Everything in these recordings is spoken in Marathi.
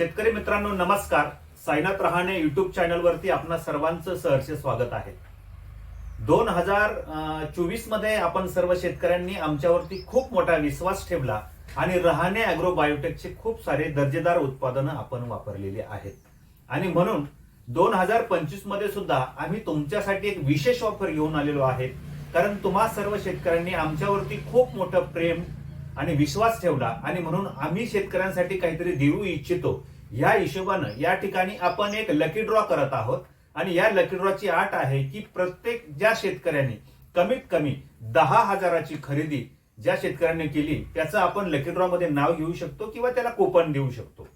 शेतकरी मित्रांनो नमस्कार. साईनाथ रहाणे युट्यूब चॅनलवरती आपणा सर्वांचं सहर्ष स्वागत आहे. दोन हजार चोवीसमध्ये आपण सर्व शेतकऱ्यांनी आमच्यावरती खूप मोठा विश्वास ठेवला आणि रहाणे अॅग्रो बायोटेकचे खूप सारे दर्जेदार उत्पादनं आपण वापरलेली आहेत. आणि म्हणून दोन हजार पंचवीसमध्ये सुद्धा आम्ही तुमच्यासाठी एक विशेष ऑफर घेऊन आलेलो आहे. कारण तुम्हा सर्व शेतकऱ्यांनी आमच्यावरती खूप मोठं प्रेम आणि विश्वास ठेवला आणि म्हणून आम्ही शेतकऱ्यांसाठी काहीतरी देऊ इच्छितो. या हिशोबानं या ठिकाणी आपण एक लकी ड्रॉ करत आहोत. आणि या लकी ड्रॉची आट आहे की प्रत्येक ज्या शेतकऱ्यांनी कमीत कमी दहा हजाराची खरेदी ज्या शेतकऱ्यांनी केली त्याचं आपण लकी ड्रॉ मध्ये नाव घेऊ शकतो किंवा त्याला कुपन देऊ शकतो.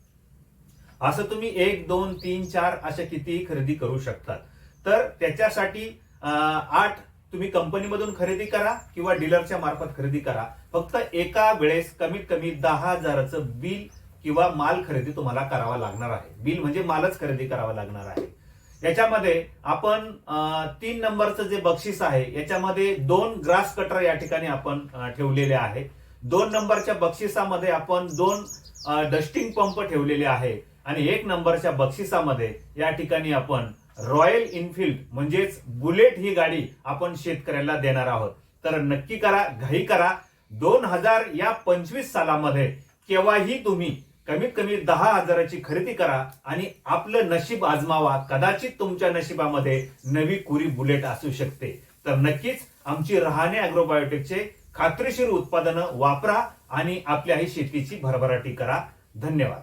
असं तुम्ही एक दोन तीन चार अशा कितीही खरेदी करू शकतात. तर त्याच्यासाठी आठ तुम्ही कंपनीमधून खरेदी करा किंवा डीलरच्या मार्फत खरेदी करा. फक्त एका वेळेस कमीत कमी दहा हजाराचं बिल किंवा माल खरेदी तुम्हाला करावा लागणार आहे. बिल म्हणजे मालच खरेदी करावा लागणार आहे. याच्यामध्ये आपण तीन नंबरचं जे बक्षीस आहे याच्यामध्ये दोन ग्रास कटर या ठिकाणी आपण ठेवलेले आहे. दोन नंबरच्या बक्षिसामध्ये आपण दोन डस्टिंग पंप ठेवलेले आहे. आणि एक नंबरच्या बक्षिसामध्ये या ठिकाणी आपण रॉयल इनफिल्ड म्हणजेच बुलेट ही गाडी आपण शेतकऱ्याला देणार आहोत. तर नक्की करा घाई करा. दोन हजार या पंचवीस सालामध्ये केव्हाही तुम्ही कमीत कमी दहा हजाराची खरेदी करा आणि आपलं नशीब आजमावा. कदाचित तुमच्या नशिबामध्ये नवी कुरी बुलेट असू शकते. तर नक्कीच आमची रहाणे अॅग्रोबायोटेकचे खात्रीशीर उत्पादनं वापरा आणि आपल्याही शेतीची भरभराटी करा. धन्यवाद.